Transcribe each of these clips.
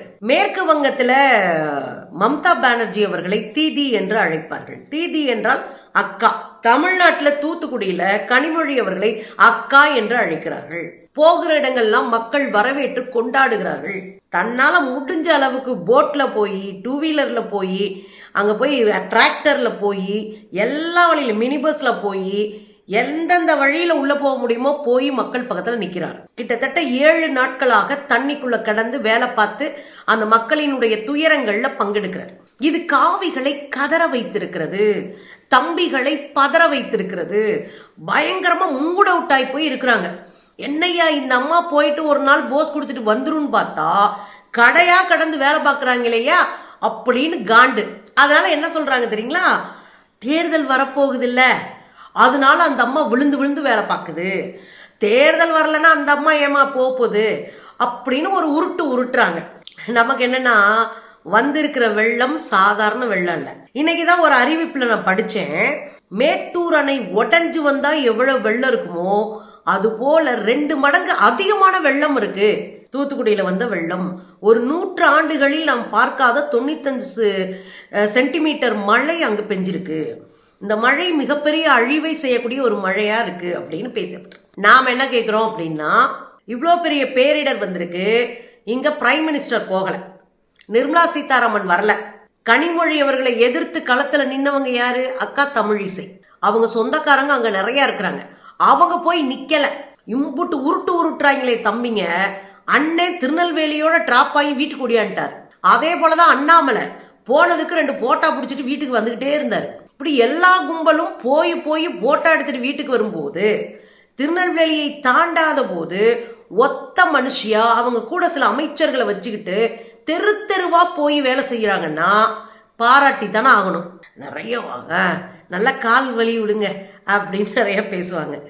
வணக்கம் மேற்கு வங்கத்தில் மம்தா பானர்ஜி அவர்களை தீதி என்று அழைப்பார்கள். தீதி என்றால் அக்கா. தமிழ்நாட்டுல தூத்துக்குடியில கனிமொழி அவர்களை அக்கா என்று அழைக்கிறார்கள். போகிற இடங்கள்லாம் மக்கள் வரவேற்று கொண்டாடுகிறார்கள். தன்னால முடிஞ்ச அளவுக்கு போட்ல போய் டூ வீலர்ல போய் அங்க போய் டிராக்டர்ல போய் எல்லா வழியிலும் மினி பஸ்ல போய் எந்தெந்த வழியில உள்ள போக முடியுமோ போய் மக்கள் பக்கத்துல நிக்கிறார். கிட்டத்தட்ட ஏழு நாட்களாக தண்ணிக்குள்ள கடந்து வேலை பார்த்து அந்த மக்களினுடைய துயரங்கள்ல பங்கெடுக்கிறார் இது காவிகளை கதற வைத்திருக்கிறது. தம்பிகளை பதற வைத்திருக்கிறது. பயங்கரமா மூட் அவுட் ஆகி போய் இருக்கிறாங்க. என்னய்யா இந்த அம்மா போயிட்டு ஒரு நாள் போஸ் கொடுத்துட்டு வந்துரும்னு பார்த்தா கடையா கடந்து வேலை பார்க்குறாங்க இல்லையா? அப்படின்னு காண்டு. அதனால என்ன சொல்றாங்க தெரியுங்களா? தேர்தல் வரப்போகுது இல்ல அதனால அந்த அம்மா விழுந்து விழுந்து வேலை பார்க்குது. தேர்தல் வரலன்னா அந்த அம்மா ஏமா போகுது? அப்படின்னு ஒரு உருட்டு உருட்டுறாங்க. நமக்கு என்னன்னா வந்திருக்கிற வெள்ளம் சாதாரண வெள்ளம் இல்லை. இன்னைக்கு தான் ஒரு அறிவிப்பில் நான் படித்தேன் மேட்டூர் அணை உடஞ்சு வந்தா எவ்வளவு வெள்ளம் இருக்குமோ அது போல ரெண்டு மடங்கு அதிகமான வெள்ளம் இருக்கு. தூத்துக்குடியில வந்த வெள்ளம். ஒரு நூற்று ஆண்டுகளில் நாம் பார்க்காத தொண்ணூத்தஞ்சு சென்டிமீட்டர் மழை அங்கு பெஞ்சிருக்கு. இந்த மழை மிகப்பெரிய அழிவை செய்யக்கூடிய ஒரு மழையா இருக்கு அப்படின்னு பேசப்பட்டு நாம் என்ன கேட்குறோம் அப்படின்னா இவ்வளோ பெரிய பேரிடர் வந்திருக்கு. இங்க பிரைம் மினிஸ்டர் போகல. நிர்மலா சீதாராமன் வரல. கனிமொழி அவர்களை எதிர்த்து களத்துல நின்னவங்க யாரு? அக்கா தமிழிசை. அவங்க சொந்தக்காரங்க அங்க நிறைய இருக்கிறாங்க. அவங்க போய் நிக்கல. இம்புட்டு உருட்டு உருட்டுறாங்களே தம்பிங்க. அண்ணன் திருநெல்வேலியோட டிராப் ஆகி வீட்டுக்கு ஓடியான்ட்டார் அதே போலதான் அண்ணாமலை. போனதுக்கு ரெண்டு போட்டா பிடிச்சிட்டு வீட்டுக்கு வந்துகிட்டே இருந்தார். இப்படி எல்லா கும்பலும் போய் போய் போட்டா எடுத்துட்டு வீட்டுக்கு வரும்போது திருநெல்வேலியை தாண்டாத போது ஒத்த மனுஷியா? அவங்க கூட சில அமைச்சர்களை வச்சுக்கிட்டு தெரு தெருவா போய் வேலை செய்கிறாங்கன்னா பாராட்டி தானே ஆகணும். நிறைய வாங்க நல்லா கால் வலி விடுங்க அப்படின்னு நிறைய பேசுவாங்க.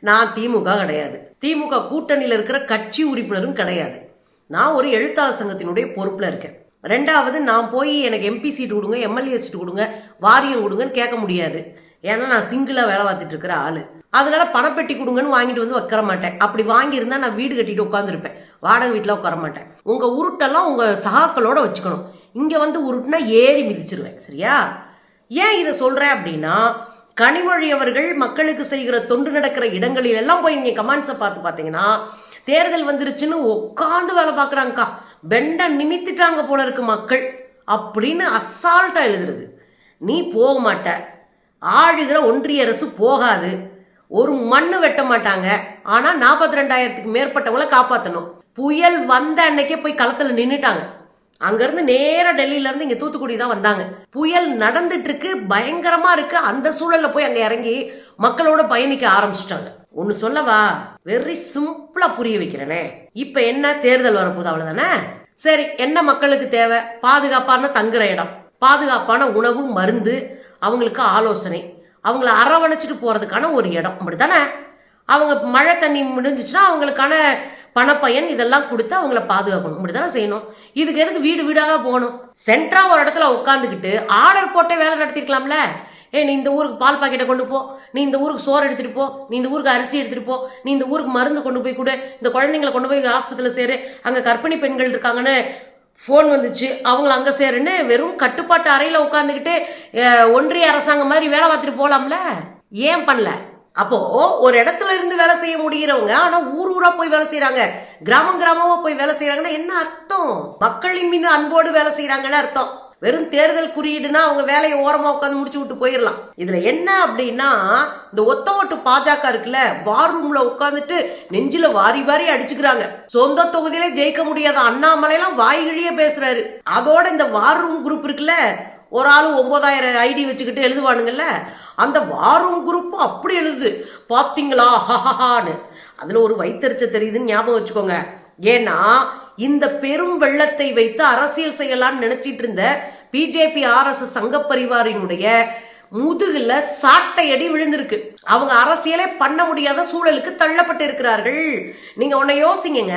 நான் திமுக கிடையாது. திமுக கூட்டணியில் இருக்கிற கட்சி உறுப்பினரும் கிடையாது. நான் ஒரு எழுத்தாளர் சங்கத்தினுடைய பொறுப்பில் இருக்கேன். ரெண்டாவது நான் போய் எனக்கு எம்பி சீட்டு கொடுங்க எம்எல்ஏ சீட்டு கொடுங்க வாரியம் கொடுங்கன்னு கேட்க முடியாது. ஏன்னா நான் சிங்கிளாக வேலை பார்த்துட்டு இருக்கிற ஆள். அதனால பணப்பெட்டி கொடுங்கன்னு வாங்கிட்டு வந்து வைக்கிற மாட்டேன். அப்படி வாங்கியிருந்தா நான் வீடு கட்டிட்டு உட்காந்துருப்பேன் வாடகை வீட்டில் உட்கார மாட்டேன். உங்கள் உருட்டெல்லாம் உங்கள் சகாக்களோட வச்சுக்கணும். இங்கே வந்து உருட்டுனா ஏறி மிதிச்சிருவேன். சரியா? ஏன் இதை சொல்கிறேன் அப்படின்னா கனிமொழி அவர்கள் மக்களுக்கு செய்கிற தொண்டு நடக்கிற இடங்களில் எல்லாம் போய் நீங்கள் கமெண்ட்ஸை பார்த்து பார்த்தீங்கன்னா தேர்தல் வந்துருச்சுன்னு உட்காந்து வேலை பார்க்குறாங்கக்கா. பெண்டை நிமித்திட்டாங்க போல இருக்கு மக்கள். அப்படின்னு அசால்ட்டாக எழுதுறது. நீ போக மாட்ட. ஆளுகிற ஒன்றிய அரசு போகாது. ஒரு மண்ணு வெட்ட மாட்டாங்க. ஆனால் நாற்பத்தி ரெண்டாயிரத்துக்கு மேற்பட்டவங்களை காப்பாற்றணும் புயல் வந்த அன்னைக்கே போய் களத்தில் நின்றுட்டாங்க அங்கேருந்து நேராக டெல்லியிலேருந்து இங்கே தூத்துக்குடி தான் வந்தாங்க. புயல் நடந்துட்டு இருக்கு பயங்கரமா இருக்கு. அந்த சூழல்ல போய் அங்கே இறங்கி மக்களோட பயணிக்க ஆரம்பிச்சிட்டாங்க. ஒன்று சொல்லவா? வெரி சிம்பிளா புரிய வைக்கிறேனே. இப்போ என்ன தேர்தல் வரப்போகுது அவ்வளோதானே சரி என்ன மக்களுக்கு தேவை? பாதுகாப்பான தங்குற இடம். பாதுகாப்பான உணவு மருந்து அவங்களுக்கு ஆலோசனை. அவங்கள அரவணைச்சிட்டு போகிறதுக்கான ஒரு இடம். அப்படி தானே அவங்க மழை தண்ணி முடிஞ்சிச்சுன்னா அவங்களுக்கான பணப்பயன் இதெல்லாம் கொடுத்து அவங்கள பாதுகாக்கணும். இப்படி தானே செய்யணும்? இதுக்கு எதுக்கு வீடு வீடாக போகணும்? சென்ட்ரா ஒரு இடத்துல உட்காந்துக்கிட்டு ஆர்டர் போட்டே வேலை நடத்திருக்கலாம்ல? ஏ நீ இந்த ஊருக்கு பால் பாக்கெட்டை கொண்டு போ. நீ இந்த ஊருக்கு சோறு எடுத்துட்டு போ. நீ இந்த ஊருக்கு அரிசி எடுத்துட்டு போ. நீ இந்த ஊருக்கு மருந்து கொண்டு போய் கொடு. இந்த குழந்தைங்களை கொண்டு போய் ஆஸ்பத்திரியில் சேரு. அங்கே கர்ப்பிணி பெண்கள் இருக்காங்கன்னு ஃபோன் வந்துச்சு. அவங்கள அங்கே சேருன்னு வெறும் கட்டுப்பாட்டு அறையில் உட்காந்துக்கிட்டு ஒன்றிய அரசாங்கம் மாதிரி வேலை பார்த்துட்டு போகலாம்ல ஏன் பண்ணல? அப்போது ஒரு இடத்துல இருந்து வேலை செய்ய முடிகிறவங்க ஆனால் ஊர் ஊராக போய் வேலை செய்கிறாங்க கிராமம் கிராமமாக போய் வேலை செய்கிறாங்கன்னா என்ன அர்த்தம்? மக்களின் மீது அன்போடு வேலை செய்கிறாங்கன்னு அர்த்தம். வெறும் தேர்தல் குறியீடுனா அவங்க வேலையை ஓரமாக உட்காந்து முடிச்சு விட்டு போயிடலாம் இதில் என்ன அப்படின்னா இந்த ஒத்த ஓட்டு பாஜக இருக்குல்ல வார் ரூம்ல உட்காந்துட்டு நெஞ்சில வாரி வாரி அடிச்சுக்கிறாங்க. சொந்த தொகுதியிலே ஜெயிக்க முடியாத அண்ணாமலையெல்லாம் வாய்கிழியே பேசுறாரு. அதோட இந்த வார் ரூம் குரூப் இருக்குல்ல ஒரு ஆள் ஒன்பதாயிரம் ஐடி வச்சுக்கிட்டு எழுதுவானுங்கல்ல அந்த வாரும் குரூப்பு அப்படி எழுதுது பார்த்தீங்களா ஹஹஹான்னு அதில் ஒரு வைத்தறிச்ச தெரியுதுன்னு ஞாபகம் வச்சுக்கோங்க. ஏன்னா இந்த பெரும் வெள்ளத்தை வைத்து அரசியல் செய்யலாம்னு நினைச்சிட்டு இருந்த பிஜேபி ஆர்எஸ்எஸ் சங்க பரிவாரினுடைய முதுகுல சாட்டை அடி விழுந்திருக்கு. அவங்க அரசியலே பண்ண முடியாத சூழலுக்கு தள்ளப்பட்டு இருக்கிறார்கள். நீங்க உன்னை யோசிங்க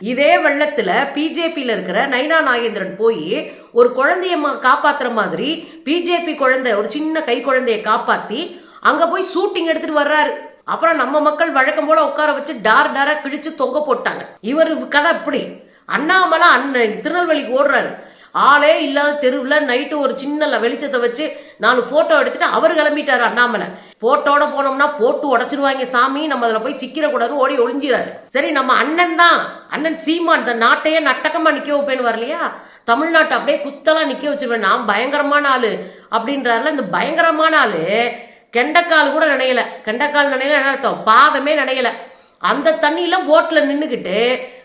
இதே வெள்ளத்துல பிஜேபியில இருக்கிற நைனா நாகேந்திரன் போய் ஒரு குழந்தைய மா- காப்பாத்துற மாதிரி பிஜேபி குழந்தை ஒரு சின்ன கை குழந்தைய காப்பாத்தி அங்க போய் ஷூட்டிங் எடுத்துட்டு வர்றாரு. அப்புறம் நம்ம மக்கள் வழக்கம் போல உட்கார வச்சு டார் டாரா கிழிச்சு தொங்க போட்டாங்க. இவர் கதை இப்படி அண்ணாமலை அண்ணன் திருநெல்வேலிக்கு ஓடுறாரு. ஆளே இல்லாத தெருவில் நைட்டு ஒரு சின்ன வெளிச்சத்தை வச்சு நாலு ஃபோட்டோ எடுத்துட்டு அவர் கிளம்பிட்டாரு அண்ணாமலை. ஃபோட்டோட போனோம்னா போட்டு உடச்சிருவாங்க சாமி நம்ம அதில் போய் சிக்கிறக்கூடாது ஓடி ஒளிஞ்சிறாரு. சரி நம்ம அண்ணன் தான். அண்ணன் சீமான் இந்த நாட்டையே நட்டக்கமாக நிற்க வைப்பேன்னு வரலையா? தமிழ்நாட்டை அப்படியே குத்தலாம் நிற்க வச்சிருவேன். நான் பயங்கரமான ஆள் அப்படின்றாருல இந்த பயங்கரமான ஆள் கெண்டைக்கால் கூட நினையல. கெண்டைக்கால் நினையல என்ன அர்த்தம்? பாதமே நினையல. அந்த தண்ணியில் போட்டில் நின்றுக்கிட்டு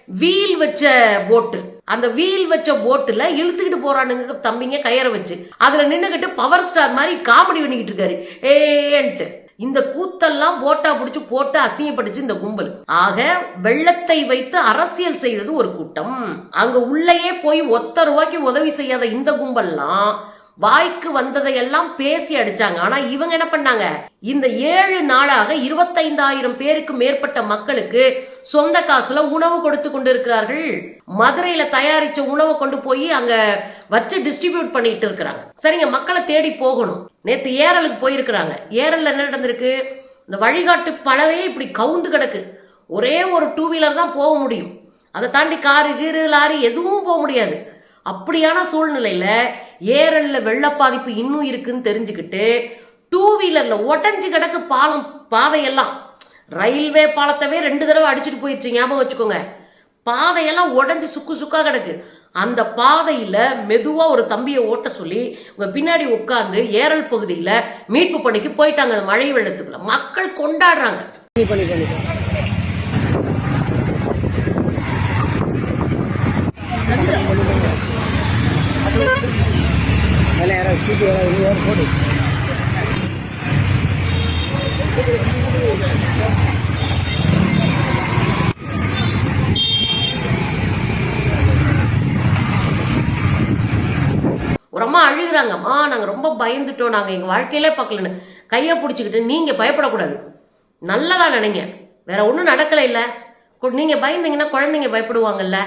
வீல் வச்ச போட்டு. அந்த வீல் வச்ச போட்டுல இழுத்துக்கிட்டு போறானுங்க தம்பிங்க கயரை வச்சு. அதுல நின்றுக்கிட்டு பவர் ஸ்டார் மாதிரி காமெடி பண்ணிக்கிட்டு இருக்காரு. ஏன்ட்டு? இந்த கூத்தெல்லாம் போட்டா பிடிச்சி போட்டு அசிங்கப்படுச்சு இந்த கும்பல். ஆக வெள்ளத்தை வைத்து அரசியல் செய்தது ஒரு கூட்டம். அங்க உள்ளேயே போய் ஒத்த ரூபாய்க்கு உதவி செய்யாத இந்த கும்பல்லாம் வாய்க்கு வந்ததையெல்லாம் பேசி அடிச்சாங்க. ஆனா இவங்க என்ன பண்ணாங்க? இந்த ஏழு நாளாக இருபத்தைந்தாயிரம் பேருக்கு மேற்பட்ட மக்களுக்கு சொந்த காசுல உணவு கொடுத்து கொண்டிருக்கிறார்கள். மதுரையில தயாரிச்ச உணவை கொண்டு போய் அங்க வச்சு டிஸ்ட்ரிபியூட் பண்ணிட்டு இருக்கிறாங்க. சரிங்க மக்களை தேடி போகணும். நேத்து ஏரலுக்கு போயிருக்கிறாங்க. ஏரல்ல என்ன நடந்திருக்கு? இந்த வழிகாட்டு பழவே இப்படி கவுந்து கிடக்கு. ஒரே ஒரு டூ வீலர் தான் போக முடியும். அதை தாண்டி காரு கீரு லாரி எதுவும் போக முடியாது. அப்படியான சூழ்நிலையில ஏரல்ல வெள்ள பாதிப்பு இன்னும் இருக்குன்னு தெரிஞ்சுக்கிட்டு டூ வீலர்ல உடஞ்சு கிடக்கு பாலம் பாதையெல்லாம். ரயில்வே பாலத்தவே ரெண்டு தடவை அடிச்சுட்டு போயிடுச்சு ஞாபகம் வச்சுக்கோங்க. பாதையெல்லாம் உடஞ்சி சுக்கு சுக்கா கிடக்கு. அந்த பாதையில மெதுவா ஒரு தம்பியை ஓட்ட சொல்லி உங்க பின்னாடி உட்காந்து ஏரல் பகுதியில மீட்பு பணிக்கு போயிட்டாங்க அந்த மழை வெள்ளத்துக்குள்ள. மக்கள் கொண்டாடுறாங்க பண்ணி பண்ணி மேலே யாராவது சீட்டு யாராவது யாரும் போடு ஒரு அம்மா அழுகுறாங்கம்மா நாங்கள் ரொம்ப பயந்துட்டோம். நாங்கள் எங்கள் வாழ்க்கையிலே பார்க்கலன்னு. கையை பிடிச்சிக்கிட்டு நீங்கள் பயப்படக்கூடாது. நல்லதா நினைங்க. வேற ஒன்றும் நடக்கலை இல்லை நீங்கள் பயந்தீங்கன்னா குழந்தைங்க பயப்படுவாங்கல்ல.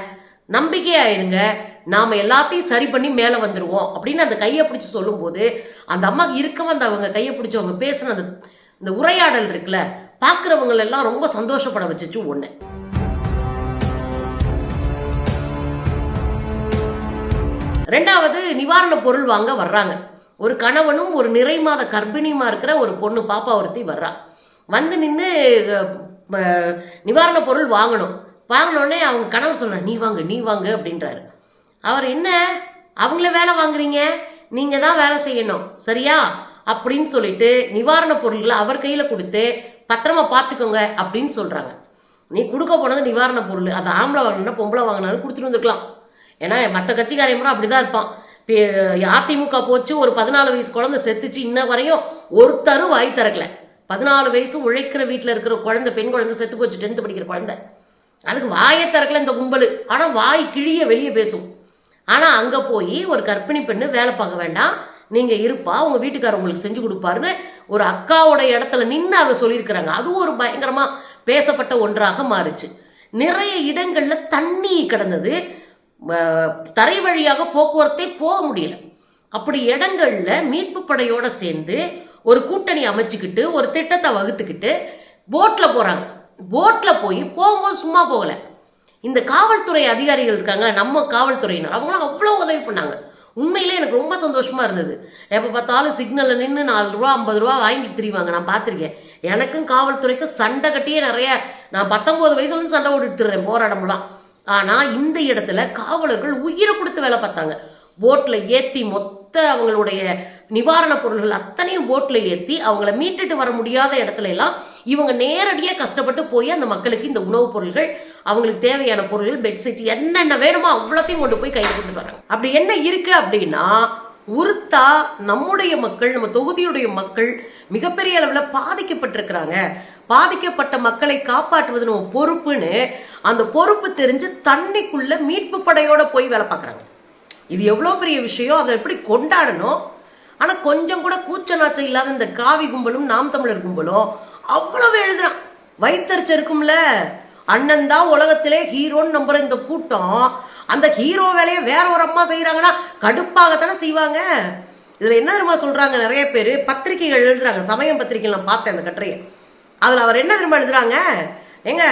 நம்பிக்கையாயிருங்க. நாம் எல்லாத்தையும் சரி பண்ணி மேலே வந்துடுவோம் அப்படின்னு அந்த கையை பிடிச்சி சொல்லும்போது அந்த அம்மா இருக்க வந்த அவங்க கையை பிடிச்சி அவங்க பேசின அந்த இந்த உரையாடல் இருக்குல்ல பார்க்குறவங்களெல்லாம் ரொம்ப சந்தோஷப்பட வச்சுச்சு ஒன்று ரெண்டாவது நிவாரண பொருள் வாங்க வர்றாங்க. ஒரு கணவனும் ஒரு நிறை மாத கர்ப்பிணியுமா இருக்கிற ஒரு பொண்ணு பாப்பா ஒருத்தி வர்றா. வந்து நின்று நிவாரண பொருள் வாங்கணும். வாங்கினோடனே அவங்க கனவு சொன்னார் நீ வாங்க நீ வாங்க அப்படின்றாரு. அவர் என்ன? அவங்கள வேலை வாங்குறீங்க? நீங்க தான் வேலை செய்யணும். சரியா? அப்படின்னு சொல்லிட்டு நிவாரண பொருள்களை அவர் கையில் கொடுத்து பத்திரமா பார்த்துக்கோங்க அப்படின்னு சொல்றாங்க. நீ கொடுக்க போனது நிவாரண பொருள். அது ஆம்பளை வாங்கினா பொம்பளை வாங்கினாலும் கொடுத்துட்டு வந்துருக்கலாம். ஏன்னா மற்ற கட்சிக்காரன் முறை அப்படிதான் இருப்பான். அதிமுக போச்சு ஒரு பதினாலு வயசு குழந்தை செத்துச்சு இன்ன வரையும் ஒருத்தரும் வாய் திறக்கல. பதினாலு வயசு உழைக்கிற வீட்டில் இருக்கிற குழந்தை பெண் குழந்தை செத்து போச்சு டென்த்து படிக்கிற குழந்தை. அதுக்கு வாயை திறக்கல இந்த கும்பல். ஆனால் வாய் கிழிய வெளியே பேசும். ஆனால் அங்கே போய் ஒரு கர்ப்பிணி பெண்ணு வேலை பார்க்க வேண்டாம். நீங்கள் இருப்பா உங்கள் வீட்டுக்காரர் உங்களுக்கு செஞ்சு கொடுப்பாருன்னு ஒரு அக்காவோட இடத்துல நின்று அதை சொல்லியிருக்கிறாங்க. அதுவும் ஒரு பயங்கரமாக பேசப்பட்ட ஒன்றாக மாறுச்சு. நிறைய இடங்களில் தண்ணி கிடந்தது. தரை வழியாக போக்குவரத்தே போக முடியல. அப்படி இடங்களில் மீட்பு படையோடு சேர்ந்து ஒரு கூட்டணி அமைச்சுக்கிட்டு ஒரு திட்டத்தை வகுத்துக்கிட்டு போட்டில் போகிறாங்க போட்டில் போய் போகும்போது சும்மா போகலை. இந்த காவல்துறை அதிகாரிகள் இருக்காங்க நம்ம காவல்துறையினர் அவங்களாம் அவ்வளோ உதவி பண்ணாங்க. உண்மையிலே எனக்கு ரொம்ப சந்தோஷமாக இருந்தது. எப்போ பார்த்தாலும் சிக்னலில் நின்று நாலு ரூபா ஐம்பது ரூபா வாங்கிட்டு திரிவாங்க. நான் பார்த்துருக்கேன். எனக்கும் காவல்துறைக்கும் சண்டை கட்டியே நிறைய நான் பத்தொம்போது வயசுல இருந்து சண்டை போட்டுட்டு திரிறேன் போராடமெல்லாம் ஆனால் இந்த இடத்துல காவலர்கள் உயிரை கொடுத்து வேலை பார்த்தாங்க. போட்டில் ஏற்றி மொத்த அவங்களுடைய நிவாரணப் பொருள்கள் அத்தனையும் போட்டில் ஏற்றி அவங்கள மீட்டுட்டு வர முடியாத இடத்துல எல்லாம் இவங்க நேரடியாக கஷ்டப்பட்டு போய் அந்த மக்களுக்கு இந்த உணவுப் பொருள்கள் அவங்களுக்கு தேவையான பொருள்கள் பெட்ஷீட் என்னென்ன வேணுமோ அவ்வளோத்தையும் கொண்டு போய் கையில் கொண்டு வராங்க அப்படி என்ன இருக்குது அப்படின்னா உருத்தா நம்முடைய மக்கள் நம்ம தொகுதியுடைய மக்கள் மிகப்பெரிய அளவில் பாதிக்கப்பட்டிருக்கிறாங்க. பாதிக்கப்பட்ட மக்களை காப்பாற்றுவது நம்ம பொறுப்புன்னு அந்த பொறுப்பு தெரிஞ்சு தண்ணிக்குள்ள மீட்பு படையோட போய் வேலை பார்க்குறாங்க. இது எவ்வளோ பெரிய விஷயம் அதை எப்படி கொண்டாடணும்? ஆனால் கொஞ்சம் கூட கூச்ச நாச்சம் இல்லாத இந்த காவி கும்பலும் நாம் தமிழர் கும்பலும் அவ்வளவு எழுதுறான். வைத்தறிச்சு இருக்கும்ல? அண்ணன் தான் உலகத்திலே ஹீரோன்னு நம்புற இந்த கூட்டம். அந்த ஹீரோ வேலையை வேற ஒரு அம்மா செய்கிறாங்கன்னா கடுப்பாகத்தானே செய்வாங்க. இதில் என்ன தெரியுமா சொல்கிறாங்க நிறைய பேர்? பத்திரிகைகள் எழுதுறாங்க. சமயம் பத்திரிகைகள் நான் பார்த்தேன் அந்த கட்டுரையை. அதில் அவர் என்ன தெரியுமா எழுதுறாங்க? ஏங்க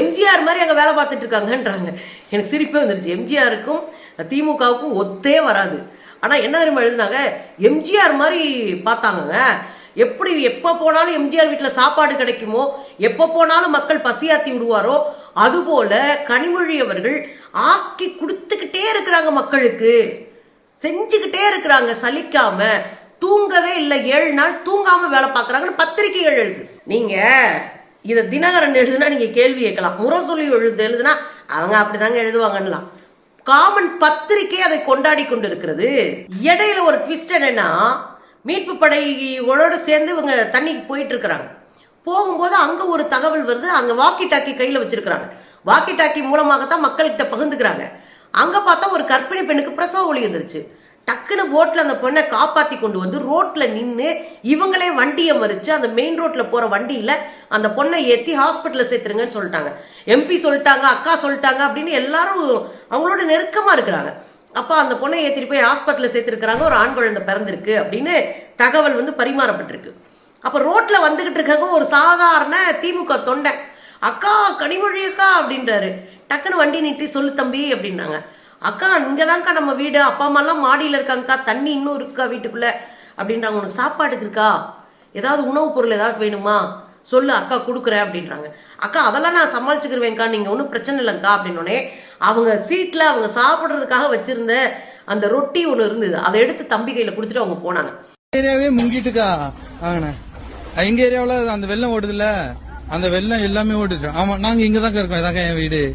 எம்ஜிஆர் மாதிரி அங்கே வேலை பார்த்துட்டு இருக்காங்கன்றாங்க. எனக்கு சிரிப்பே வந்துருச்சு. எம்ஜிஆருக்கும் திமுகவுக்கும் ஒத்தே வராது. ஆனால் என்ன தெரியுமா எழுதுனாங்க? எம்ஜிஆர் மாதிரி பார்த்தாங்கங்க. எப்படி எப்போ போனாலும் எம்ஜிஆர் வீட்டில் சாப்பாடு கிடைக்குமோ எப்போ போனாலும் மக்கள் பசியாத்தி விடுவாரோ அதுபோல கனிமொழி அவர்கள் ஆக்கி கொடுத்துக்கிட்டே இருக்கிறாங்க மக்களுக்கு. செஞ்சுக்கிட்டே இருக்கிறாங்க சலிக்காம. தூங்கவே இல்லை. ஏழு நாள் தூங்காம வேலை பார்க்குறாங்கன்னு பத்திரிகைகள் எழுது. நீங்க இதை தினகரன் எழுதுனா நீங்க கேள்வி கேட்கலாம். முரசொலி எழுது எழுதுனா அவங்க அப்படிதாங்க எழுதுவாங்கன்னலாம். காமன் பத்திரிகை அதை கொண்டாடி கொண்டிருக்கிறது. இடையில ஒரு ட்விஸ்ட் என்னன்னா மீட்பு படைகளோட சேர்ந்து இவங்க தண்ணிக்கு போயிட்டு இருக்கிறாங்க போகும்போது அங்க ஒரு தகவல் வருது அங்க வாக்கி டாக்கி கையில வச்சிருக்கிறாங்க. வாக்கி டாக்கி மூலமாகத்தான் மக்கள்கிட்ட பகிர்ந்துக்கிறாங்க. அங்க பார்த்தா ஒரு கற்பிணி பெண்ணுக்கு பிரசவ ஒளி வந்துருச்சு டக்குன்னு ஓட்டில் அந்த பொண்ணை காப்பாற்றி கொண்டு வந்து ரோட்டில் நின்று இவங்களே வண்டியை மறித்து அந்த மெயின் ரோட்டில் போகிற வண்டியில் அந்த பொண்ணை ஏற்றி ஹாஸ்பிட்டலில் சேர்த்துருங்கன்னு சொல்லிட்டாங்க. எம்பி சொல்லிட்டாங்க அக்கா சொல்லிட்டாங்க அப்படின்னு எல்லாரும் அவங்களோட நெருக்கமாக இருக்கிறாங்க. அப்போ அந்த பொண்ணை ஏற்றிட்டு போய் ஹாஸ்பிட்டலில் சேர்த்துருக்குறாங்க ஒரு ஆண் குழந்தை பிறந்திருக்கு அப்படின்னு தகவல் வந்து பரிமாறப்பட்டிருக்கு. அப்போ ரோட்டில் வந்துக்கிட்டு இருக்காங்க ஒரு சாதாரண திமுக தொண்டை. அக்கா கனிமொழி அக்கா அப்படின்றாரு. டக்குன்னு வண்டி நீட்டி சொல்லு தம்பி அப்படின்னாங்க. அக்கா இங்கே தான்க்கா நம்ம வீடு. அப்பா அம்மாலாம் மாடியில் இருக்காங்கக்கா. தண்ணி இன்னும் இருக்கா வீட்டுக்குள்ளே? அப்படின்றாங்க. உனக்கு சாப்பாடுக்கு இருக்கா? ஏதாவது உணவுப் பொருள் ஏதாவது வேணுமா? சொல்லு அக்கா கொடுக்குறேன் அப்படின்றாங்க. அக்கா அதெல்லாம் நான் சமாளிச்சுக்கிருவேன்க்கா. நீங்கள் ஒன்றும் பிரச்சனை இல்லைங்க்கா அப்படின்னோடனே அவங்க சீட்டில் அவங்க சாப்பிட்றதுக்காக வச்சுருந்த அந்த ரொட்டி ஒன்று இருந்தது. அதை எடுத்து தம்பி கையில் கொடுத்துட்டு அவங்க போனாங்க. ஏரியாவே முங்கிட்டுக்கா. ஆங்கண்ணே எங்க ஏரியாவில் அந்த வெள்ளம் ஓடுதுல்ல? அந்த வெள்ளம் எல்லாமே ஓடுது. ஆமா நாங்க இங்க இருக்கோம். இதாக்கா என் வீடு.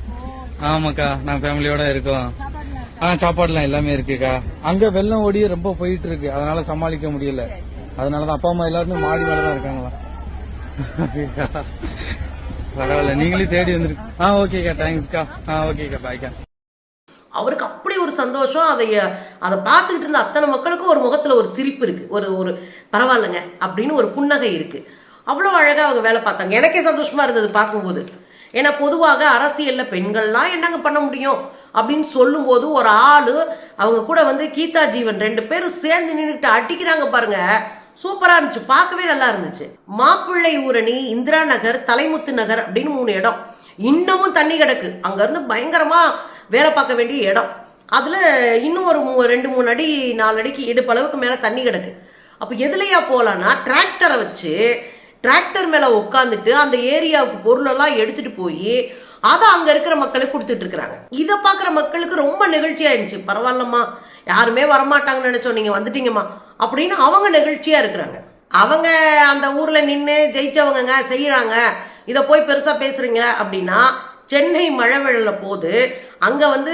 ஆமாக்கா நான் ஃபேமிலியோட இருக்கோம். சாப்பாடுலாம் எல்லாமே இருக்குக்கா. அங்க வெள்ளம் ஓடி ரொம்ப போயிட்டு இருக்கு அதனால சமாளிக்க முடியல. அதனாலதான் அப்பா அம்மா எல்லாருமே மாடி மேலதான் இருக்காங்களா பரவாயில்ல. நீங்களே தேடி வந்துருக்கு ஆ ஓகேக்கா. தேங்க்ஸ்க்கா. ஆ ஓகேக்கா. பாய்க்கா. அவருக்கு அப்படி ஒரு சந்தோஷம். அதை அதை பார்த்துக்கிட்டு இருந்த அத்தனை மக்களுக்கும் ஒரு முகத்தில் ஒரு சிரிப்பு இருக்குது ஒரு ஒரு பரவாயில்லைங்க அப்படின்னு ஒரு புன்னகை இருக்குது அவ்வளோ அழகாக அவங்க வேலை பார்த்தாங்க. எனக்கே சந்தோஷமாக இருந்தது பார்க்கும்போது. ஏன்னா பொதுவாக அரசியலில் பெண்கள்லாம் என்னங்க பண்ண முடியும்? அப்படின்னு சொல்லும்போது ஒரு ஆள் அவங்க கூட வந்து கீதா ஜீவன் ரெண்டு பேரும் சேர்ந்து நின்றுட்டு அடிக்கிறாங்க பாருங்க. சூப்பராக இருந்துச்சு. பார்க்கவே நல்லா இருந்துச்சு. மாப்பிள்ளை ஊரணி இந்திரா நகர் தலைமுத்து நகர் அப்படின்னு மூணு இடம். இன்னமும் தண்ணி கிடக்கு. அங்கேருந்து பயங்கரமாக வேலை பார்க்க வேண்டிய இடம். அதில் இன்னும் ஒரு மூ- ரெண்டு மூணு அடி நாலு அடிக்கு இடுப்பளவுக்கு மேலே தண்ணி கிடக்கு. அப்போ எதுலையா போகலான்னா டிராக்டரை வச்சு டிராக்டர் மேலே உட்காந்துட்டு அந்த ஏரியாவுக்கு பொருளெல்லாம் எடுத்துகிட்டு போய் அதை அங்க இருக்கிற மக்களுக்கு கொடுத்துட்டு இருக்கிறாங்க. இதை பார்க்குற மக்களுக்கு ரொம்ப நெகிழ்ச்சியா இருந்துச்சு. பரவாயில்லம்மா. யாருமே வரமாட்டாங்கன்னு நினைச்சோம். நீங்க வந்துட்டீங்கம்மா. அப்படின்னு அவங்க நெகிழ்ச்சியா இருக்கிறாங்க. அவங்க அந்த ஊர்ல நின்று ஜெயிச்சவங்கங்க செய்யறாங்க இதை போய் பெருசா பேசுறீங்க அப்படின்னா சென்னை மழை வெள்ள போது அங்க வந்து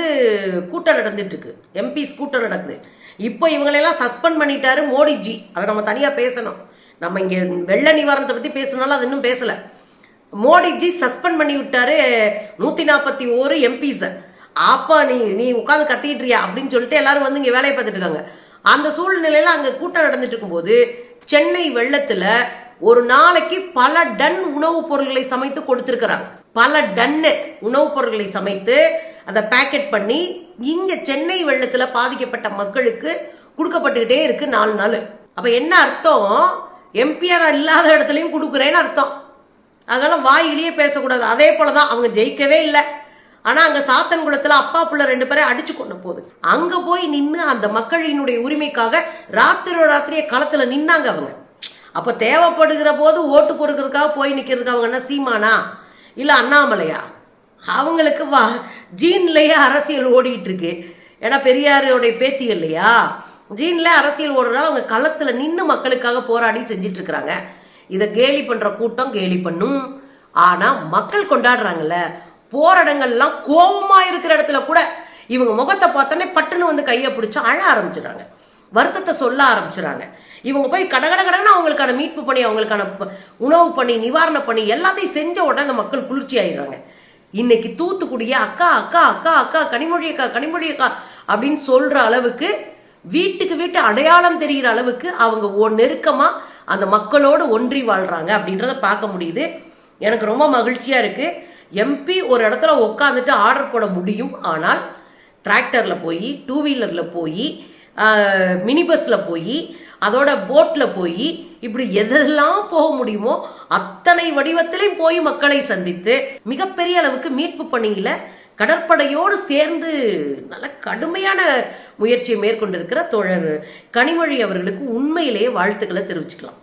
கூட்டம் நடந்துட்டு இருக்கு. எம்பிஸ் கூட்டம் நடக்குது. இப்போ இவங்களெல்லாம் சஸ்பெண்ட் பண்ணிட்டாரு மோடிஜி. அதை நம்ம தனியா பேசணும். நம்ம இங்க வெள்ள நிவாரணத்தை பத்தி பேசுனாலும் அது இன்னும் பேசலை. மோடிஜி சஸ்பெண்ட் பண்ணி விட்டாரு நூத்தி நாற்பத்தி ஓரு எம்பிஸை. அப்பா நீ நீ உட்காந்து கத்திக்கிட்டுறியா அப்படின்னு சொல்லிட்டு எல்லாரும் வந்து இங்கே வேலையை பார்த்துட்டு இருக்காங்க. அந்த சூழ்நிலையில அங்கே கூட்டம் நடந்துட்டு இருக்கும்போது சென்னை வெள்ளத்துல ஒரு நாளைக்கு பல டன் உணவுப் பொருட்களை சமைத்து கொடுத்துருக்குறாங்க. பல டன்னு உணவுப் பொருட்களை சமைத்து அதை பேக்கெட் பண்ணி இங்கே சென்னை வெள்ளத்தில் பாதிக்கப்பட்ட மக்களுக்கு கொடுக்கப்பட்டுக்கிட்டே இருக்குது நாலு நாள். அப்போ என்ன அர்த்தம்? எம்பிஆர் இல்லாத இடத்துலையும் கொடுக்குறேன்னு அர்த்தம். அதனால வாயிலேயே பேசக்கூடாது. அதே போல தான் அவங்க ஜெயிக்கவே இல்லை. ஆனால் அங்கே சாத்தன்குளத்தில் அப்பா புள்ள ரெண்டு பேரை அடிச்சு கொண்டு போகுது அங்கே போய் நின்று அந்த மக்களினுடைய உரிமைக்காக ராத்திரி ராத்திரியே களத்தில் நின்னாங்க அவங்க. அப்போ தேவைப்படுகிற போது ஓட்டு பொறுக்கிறதுக்காக போய் நிற்கிறதுக்கு அவங்க என்ன சீமானா? இல்லை அண்ணாமலையா? அவங்களுக்கு வா ஜீன்லேயே அரசியல் ஓடிட்டு இருக்கு. ஏன்னா பெரியாருடைய பேத்தி இல்லையா? ஜீன்ல அரசியல் ஓடுறதால அவங்க களத்தில் நின்று மக்களுக்காக போராடி செஞ்சிட்ருக்கிறாங்க இதை கேலி பண்ற கூட்டம் கேலி பண்ணும். ஆனா மக்கள் கொண்டாடுறாங்கல்ல போராடங்கள்லாம் கோபமா இருக்கிற இடத்துல கூட இவங்க முகத்தை பார்த்தோன்னே பட்டுன்னு வந்து கையை பிடிச்சி அழ ஆரம்பிச்சிடுறாங்க. வருத்தத்தை சொல்ல ஆரம்பிச்சிடுறாங்க. இவங்க போய் கடகட கடன்னு அவங்களுக்கான மீட்பு பண்ணி அவங்களுக்கான ப- உணவு பண்ணி நிவாரண பண்ணி எல்லாத்தையும் செஞ்ச உடனே அந்த மக்கள் குளிர்ச்சி ஆயிடுறாங்க. இன்னைக்கு தூத்துக்குடிய அக்கா அக்கா அக்கா அக்கா கனிமொழி அக்கா கனிமொழி அக்கா அப்படின்னு சொல்ற அளவுக்கு வீட்டுக்கு வீட்டு அடையாளம் தெரிகிற அளவுக்கு அவங்க ஒ நெருக்கமாக அந்த மக்களோடு ஒன்றி வாழ்கிறாங்க அப்படின்றத பார்க்க முடியுது. எனக்கு ரொம்ப மகிழ்ச்சியாக இருக்குது எம்பி ஒரு இடத்துல உட்காந்துட்டு ஆர்டர் போட முடியும். ஆனால் டிராக்டரில் போய் டூ வீலரில் போய் மினி பஸ்ஸில் போய் அதோட போட்டில் போய் இப்படி எதெல்லாம் போக முடியுமோ அத்தனை வடிவத்திலையும் போய் மக்களை சந்தித்து மிகப்பெரிய அளவுக்கு மீட்பு பணியில் கடற்படையோடு சேர்ந்து நல்ல கடுமையான முயற்சியை மேற்கொண்டிருக்கிற தோழர் கனிமொழி அவர்களுக்கு உண்மையிலேயே வாழ்த்துக்களை தெரிவிச்சுக்கலாம்.